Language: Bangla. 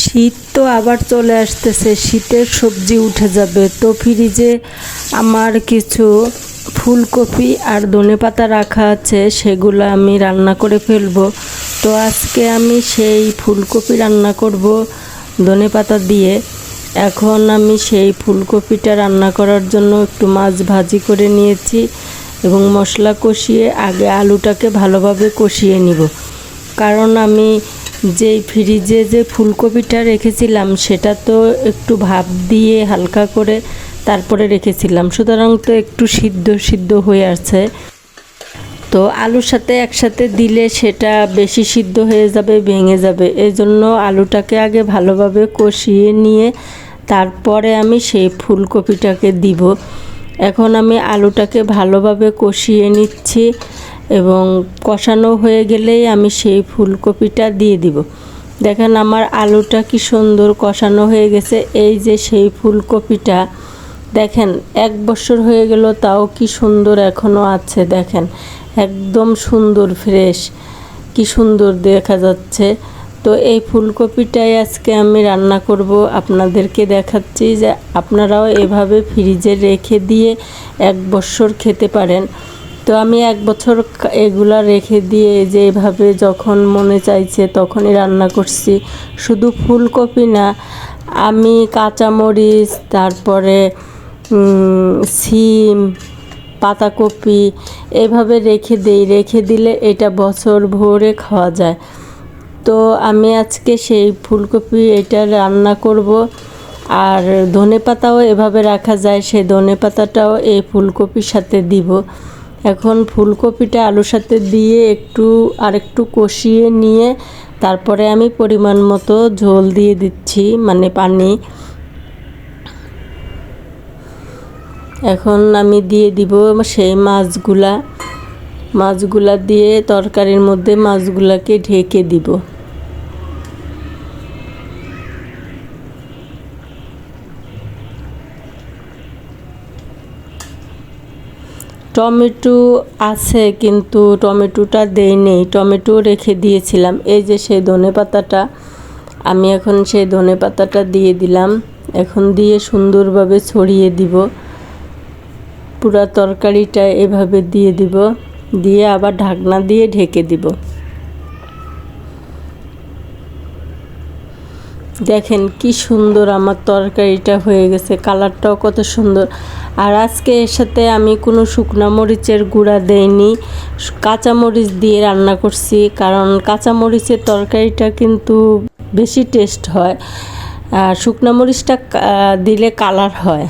শীত তো আবার চলে আসতেছে, শীতের সবজি উঠে যাবে। তো ফ্রিজে আমার কিছু ফুলকপি আর ধনেপাতা রাখা আছে, সেগুলো আমি রান্না করে ফেলব। তো আজকে আমি সেই ফুলকপি রান্না করব ধনেপাতা দিয়ে। এখন আমি সেই ফুলকপিটা রান্না করার জন্য একটু মাছ ভাজি করে নিয়েছি এবং মশলা কষিয়ে আগে আলুটাকে ভালোভাবে কষিয়ে নিব। কারণ আমি যেই ফ্রিজে যে ফুলকপিটা রেখেছিলাম, সেটা তো একটু ভাপ দিয়ে হালকা করে তারপরে রেখেছিলাম। সুতরাং তো একটু সিদ্ধ সিদ্ধ হয়ে আছে তো আলুর সাথে একসাথে দিলে সেটা বেশি সিদ্ধ হয়ে যাবে, ভেঙে যাবে। এই জন্য আলুটাকে আগে ভালোভাবে কষিয়ে নিয়ে তারপরে আমি সেই ফুলকপিটাকে দিব। এখন আমি আলুটাকে ভালোভাবে কষিয়ে নিচ্ছি। এবং কষানো হয়ে গেলেই আমি সেই ফুলকপিটা দিয়ে দিব। দেখেন আমার আলুটা কি সুন্দর কষানো হয়ে গেছে। এই যে সেই ফুলকপিটা, দেখেন, এক বছর হয়ে গেল, তাও কি সুন্দর এখনও আছে, দেখেন। একদম সুন্দর, ফ্রেশ, কি সুন্দর দেখা যাচ্ছে। তো এই ফুলকপিটাই আজকে আমি রান্না করব, আপনাদেরকে দেখাচ্ছি যে আপনারাও এভাবে ফ্রিজে রেখে দিয়ে এক বছর খেতে পারেন। তো আমি এক বছর এগুলা রেখে দিয়ে যে এভাবে যখন মনে চাইছে তখনই রান্না করছি। শুধু ফুলকপি না, আমি কাঁচামরিচ, তারপরে সিম, পাতাকপি এভাবে রেখে দেই। রেখে দিলে এটা বছর ভরে খাওয়া যায়। তো আমি আজকে সেই ফুলকপি এটা রান্না করব। আর ধনে পাতাও এভাবে রাখা যায় সেই ধনে পাতাটাও এই ফুলকপির সাথে দিব। এখন ফুলকপিটা আলুর সাথে দিয়ে একটু আর একটু কষিয়ে নিয়ে তারপরে আমি পরিমাণ মতো ঝোল দিয়ে দিচ্ছি মানে পানি। এখন আমি দিয়ে দিব সেই মাছগুলা। মাছগুলা দিয়ে তরকারির মধ্যে মাছগুলাকে ঢেকে দিব। টমেটো আছে কিন্তু টমেটোটা দেই নেই টমেটো রেখে দিয়েছিলাম। এই যে সেই ধনে পাতাটা, আমি এখন সেই ধনে পাতাটা দিয়ে দিলাম। এখন দিয়ে সুন্দরভাবে ছড়িয়ে দিব। পুরা তরকারিটা এভাবে দিয়ে দিব। দিয়ে আবার ঢাকনা দিয়ে ঢেকে দিব। দেখেন কি সুন্দর আমার তরকারিটা হয়ে গেছে, কালারটাও কত সুন্দর। আর আজকে এর সাথে আমি কোনো শুকনো মরিচের গুঁড়া দেইনি কাঁচা মরিচ দিয়ে রান্না করছি, কারণ কাঁচা মরিচের তরকারিটা কিন্তু বেশি টেস্ট হয়। আর শুকনো মরিচটা দিলে কালার হয়।